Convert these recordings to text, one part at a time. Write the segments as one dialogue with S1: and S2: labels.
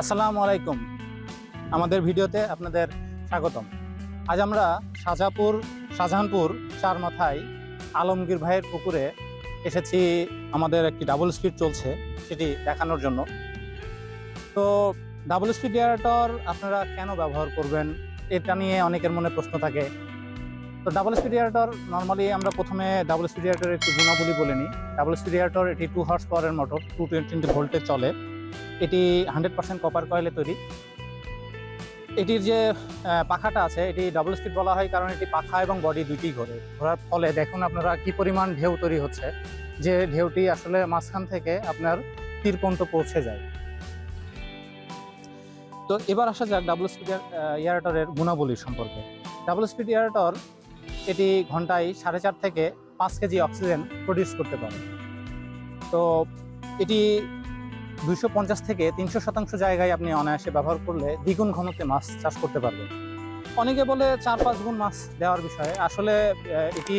S1: আসসালামু আলাইকুম। আমাদের ভিডিওতে আপনাদের স্বাগতম। আজ আমরা শাহজাপুর শাহজাহানপুর চার মাথায় আলমগীর ভাইয়ের পুকুরে এসেছি। আমাদের একটি ডাবল স্পিড চলছে সেটি দেখানোর জন্য। তো ডাবল স্পিড এয়ারটর আপনারা কেন ব্যবহার করবেন? এটা নিয়ে অনেকের মনে প্রশ্ন থাকে। তো ডাবল স্পিড এয়ারটর নর্মালি আমরা প্রথমে ডাবল স্পিড এয়ারটরের একটি গুণাবলী বলে নিই। ডাবল স্পিড এয়ারটর এটি টু হার্স পাওয়ারের মোটর টু টোয়েন্টি ভোল্টে চলে। এটি হান্ড্রেড পার্সেন্ট কপার কয়েলে তৈরি। এটির যে পাখাটা আছে, এটি ডাবল স্পিড বলা হয় কারণ এটি পাখা এবং বডি দুইটি ঘোরে। ঘোরার ফলে দেখুন আপনারা কি পরিমাণ ঢেউ তৈরি হচ্ছে, যে ঢেউটি আসলে মাঝখান থেকে আপনার তীর পর্যন্ত পৌঁছে যায়। তো এবার আসা যাক ডাবল স্পিড এয়ারটরের গুণাবলী সম্পর্কে। ডাবল স্পিড এয়ারটর এটি ঘন্টায় সাড়ে চার থেকে পাঁচ কেজি অক্সিজেন প্রডিউস করতে পারে। তো এটি পঞ্চাশ থেকে তিনশো শতাংশ জায়গায় আপনি অনায়াসে ব্যবহার করলে দ্বিগুণ ঘনত্বে মাছ চাষ করতে পারবেন। অনেকে বলে চার পাঁচ গুণ মাছ দেওয়ার বিষয়ে। আসলে এটি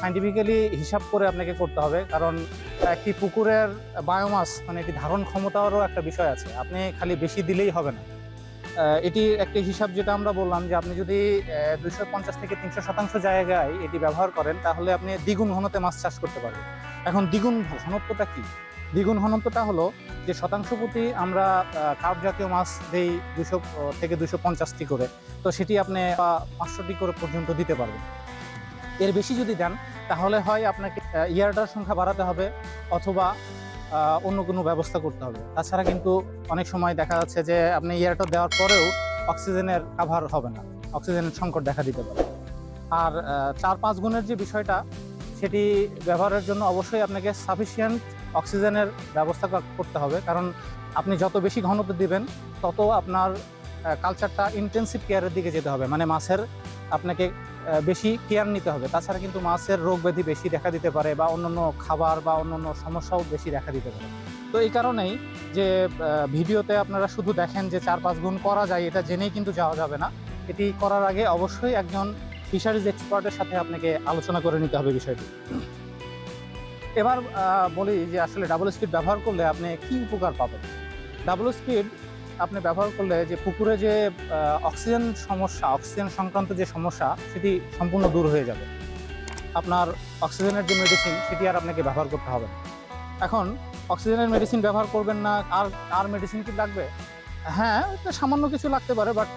S1: সাইন্টিফিক্যালি হিসাব করে আপনাকে করতে হবে। কারণ, একটি পুকুরের বায়োমাস মানে এটি ধারণ ক্ষমতারও একটা বিষয় আছে। আপনি খালি বেশি দিলেই হবে না। এটি একটি হিসাব যেটা আমরা বললাম যে আপনি যদি দুইশো পঞ্চাশ থেকে তিনশো শতাংশ জায়গায় এটি ব্যবহার করেন, তাহলে আপনি দ্বিগুণ ঘনতে মাছ চাষ করতে পারবেন। এখন দ্বিগুণ ঘনত্বটা কি? দ্বিগুণ ঘনত্বটা হলো যে শতাংশ প্রতি আমরা কার্প জাতীয় মাছ দেই দুশো থেকে দুশো পঞ্চাশটি করে। তো সেটি আপনি পাঁচশোটি করে পর্যন্ত দিতে পারবেন। এর বেশি যদি দেন, তাহলে হয় আপনাকে ইয়ারটার সংখ্যা বাড়াতে হবে অথবা অন্য কোনো ব্যবস্থা করতে হবে। তাছাড়া কিন্তু অনেক সময় দেখা যাচ্ছে যে আপনি ইয়ারটা দেওয়ার পরেও অক্সিজেনের কাভার হবে না। অক্সিজেনের সংকট দেখা দিতে পারে। আর চার পাঁচ গুণের যে বিষয়টা, সেটি ব্যবহারের জন্য অবশ্যই আপনাকে সাফিসিয়েন্ট অক্সিজেনের ব্যবস্থা করতে হবে। কারণ আপনি যত বেশি ঘনত্ব দিবেন, তত আপনার কালচারটা ইন্টেন্সিভ কেয়ারের দিকে যেতে হবে। মানে মাছের আপনাকে বেশি কেয়ার নিতে হবে। তাছাড়া কিন্তু মাছের রোগ ব্যাধি বেশি দেখা দিতে পারে বা অন্যান্য খাবার বা অন্যান্য সমস্যাও বেশি দেখা দিতে পারে। তো এই কারণেই যে ভিডিওতে আপনারা শুধু দেখেন যে চার পাঁচ গুণ করা যায়, এটা জেনেই কিন্তু যাওয়া যাবে না। এটি করার আগে অবশ্যই একজন ফিশারিজ এক্সপার্টের সাথে আপনাকে আলোচনা করে নিতে হবে বিষয়টি। এবার বলি যে আসলে ডাবল স্পিড ব্যবহার করলে আপনি কি উপকার পাবেন? ডাবল স্পিড আপনি ব্যবহার করলে যে পুকুরে যে অক্সিজেন সমস্যা অক্সিজেন সংক্রান্ত যে সমস্যা, সেটি সম্পূর্ণ দূর হয়ে যাবে। আপনার অক্সিজেনের যে মেডিসিন সেটি আর আপনাকে ব্যবহার করতে হবে এখন অক্সিজেনের মেডিসিন ব্যবহার করবেন না, আর আর মেডিসিন কি লাগবে? হ্যাঁ সামান্য কিছু লাগতে পারে বাট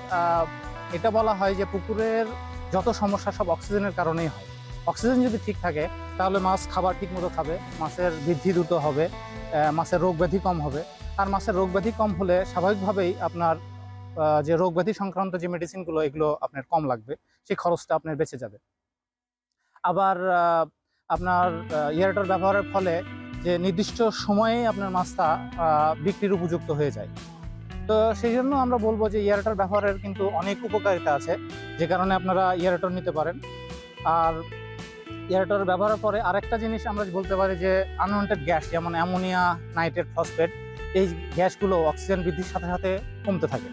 S1: এটা বলা হয় যে পুকুরের যত সমস্যা সব অক্সিজেনের কারণেই হয়। অক্সিজেন যদি ঠিক থাকে তাহলে মাছ খাবার ঠিক মতো খাবে, মাছের বৃদ্ধি দ্রুত হবে মাছের রোগ ব্যাধি কম হবে। আর মাছের রোগ ব্যাধি কম হলে স্বাভাবিকভাবেই আপনার যে রোগ ব্যাধি সংক্রান্ত যে মেডিসিনগুলো এগুলো আপনার কম লাগবে, সেই খরচটা আপনার বেঁচে যাবে। আবার আপনার ইয়ারটার ব্যবহারের ফলে যে নির্দিষ্ট সময়ে আপনার মাছটা বিক্রির উপযুক্ত হয়ে যায়। তো সেই জন্য আমরা বলব যে ইয়ারটার ব্যবহারের কিন্তু অনেক উপকারিতা আছে, যে কারণে আপনারা ইয়ারটার নিতে পারেন। আর এয়ারটার ব্যবহারের পরে আরেকটা জিনিস আমরা বলতে পারি যে আনওয়ান্টেড গ্যাস যেমন অ্যামোনিয়া নাইট্রেট ফসফেট এই গ্যাসগুলো অক্সিজেন বৃদ্ধির সাথে সাথে কমতে থাকে।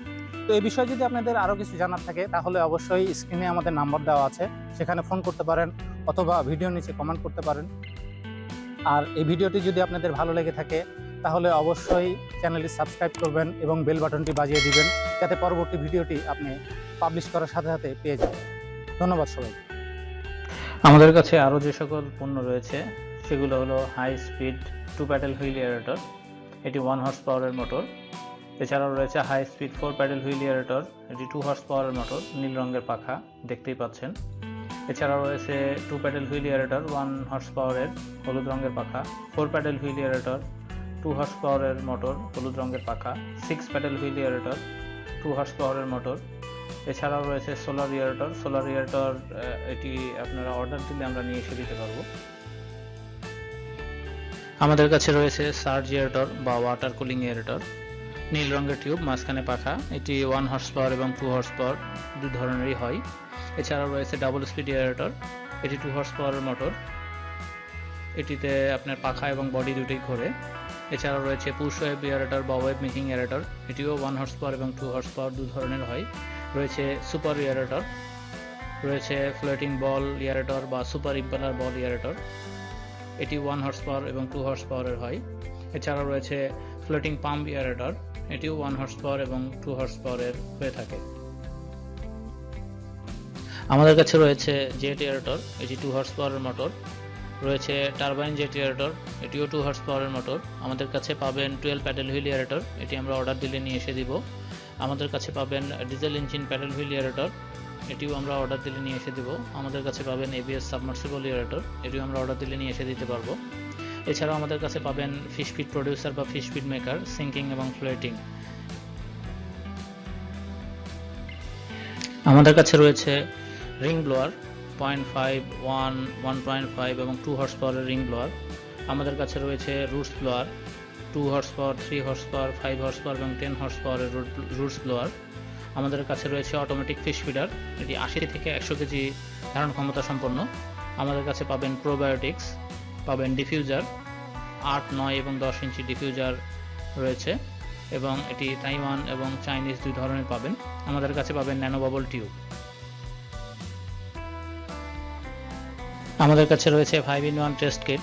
S1: তো এই বিষয়ে যদি আপনাদের আরও কিছু জানার থাকে, তাহলে অবশ্যই স্ক্রিনে আমাদের নাম্বার দেওয়া আছে। সেখানে ফোন করতে পারেন অথবা ভিডিও নিচে কমেন্ট করতে পারেন। আর এই ভিডিওটি যদি আপনাদের ভালো লেগে থাকে, তাহলে অবশ্যই চ্যানেলটি সাবস্ক্রাইব করবেন এবং বেল বাটনটি বাজিয়ে দিবেন, যাতে পরবর্তী ভিডিওটি আপনি পাবলিশ করার সাথে সাথে পেয়ে যাবেন। ধন্যবাদ সবাই
S2: আমাদের কাছে আরও যে সকল পণ্য রয়েছে, সেগুলো হলো high speed two paddle wheel aerator এটি ওয়ান হর্স পাওয়ারের মোটর এছাড়াও রয়েছে high speed four paddle wheel aerator এটি টু হর্স পাওয়ারের মোটর নীল রঙের পাখা, দেখতেই পাচ্ছেন। এছাড়াও রয়েছে two paddle wheel aerator one horse পাওয়ারের হলুদ রঙের পাখা four paddle wheel aerator two horse পাওয়ারের মোটর হলুদ রঙের পাখা six paddle wheel aerator two horse পাওয়ারের মোটর এছাড়াও রয়েছে সোলার ইয়ারেটর সোলার ইয়ারেটর এটি আপনারা অর্ডার দিলে আমরা নিয়ে এসে দিতে পারব। আমাদের কাছে রয়েছে সার্জ ইয়ারেটর বা ওয়াটার কুলিং ইয়ারেটর নীল রঙের টিউব মাঝখানে পাখা। এটি ওয়ান হর্স পাওয়ার এবং টু হর্স পাওয়ার দু ধরনেরই হয়। এছাড়াও রয়েছে ডাবল স্পিড ইয়ারেটর এটি টু হর্স পাওয়ারের মোটর এটিতে আপনার পাখা এবং বডি দুটোই ঘোরে। এছাড়াও রয়েছে পুশ ওয়েব ইয়ারেটর বা ওয়েব মেকিং ইয়ারেটর এটিও ওয়ান হর্স পাওয়ার এবং টু হর্স পাওয়ার দু ধরনের হয়। রয়েছে সুপার ইয়ারেটর, রয়েছে ফ্লোটিং বল ইয়ারেটর বা সুপার ইম্পেলার বল ইয়ারেটর। এটি ওয়ান হর্স পাওয়ার এবং টু হর্স পাওয়ারের হয়। এছাড়াও রয়েছে ফ্লোটিং পাম্প ইয়ারেটর, এটিও ওয়ান হর্স পাওয়ার এবং টু হর্স পাওয়ারের হয়ে থাকে। আমাদের কাছে রয়েছে জেট এয়ারটর এটি টু হর্স পাওয়ারের মোটর রয়েছে টারবাইন জেট এয়ারটর এটিও টু হর্স পাওয়ারের মোটর আমাদের কাছে পাবেন টুয়েলভ প্যাডেল হুইল এয়ারটর এটি আমরা অর্ডার দিলে নিয়ে এসে দিব। আমাদের কাছে পাবেন diesel engine paddle wheel aerator এটিও আমরা অর্ডার দিলে নিয়ে এসে দিব। আমাদের কাছে পাবেন এবিএস সাবমার্সিবল এয়ারটর এটিও আমরা অর্ডার দিলে নিয়ে এসে দিতে পারব। এছাড়াও আমাদের কাছে পাবেন ফিশ ফিড প্রডিউসার বা ফিশ ফিড মেকার সিঙ্কিং এবং ফ্লোয়েটিং আমাদের কাছে রয়েছে ring blower point five one one point five এবং টু হর্স পাওয়ারের রিং ব্লোয়ার আমাদের কাছে রয়েছে roots blower two horse power three horse power five horse power এবং টেন হর্স পাওয়ারের রুটস ব্লোয়ার আমাদের কাছে রয়েছে অটোমেটিক ফিশ ফিডার এটি আশি থেকে একশো কেজি ধারণ ক্ষমতা সম্পন্ন। আমাদের কাছে পাবেন প্রোবায়োটিক্স পাবেন ডিফিউজার আট, নয় এবং দশ ইঞ্চি ডিফিউজার রয়েছে, এবং এটি তাইওয়ান এবং চাইনিজ দুই ধরনের পাবেন। আমাদের কাছে পাবেন ন্যানো বাবল টিউব আমাদের কাছে রয়েছে five in one test kit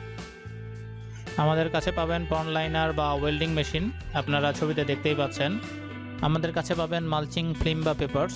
S2: আমাদের কাছে পাবেন পন লাইনার বা ওয়েল্ডিং মেশিন আপনারা ছবিতে দেখতেই পাচ্ছেন। আমাদের কাছে পাবেন মালচিং ফিল্ম বা পেপারস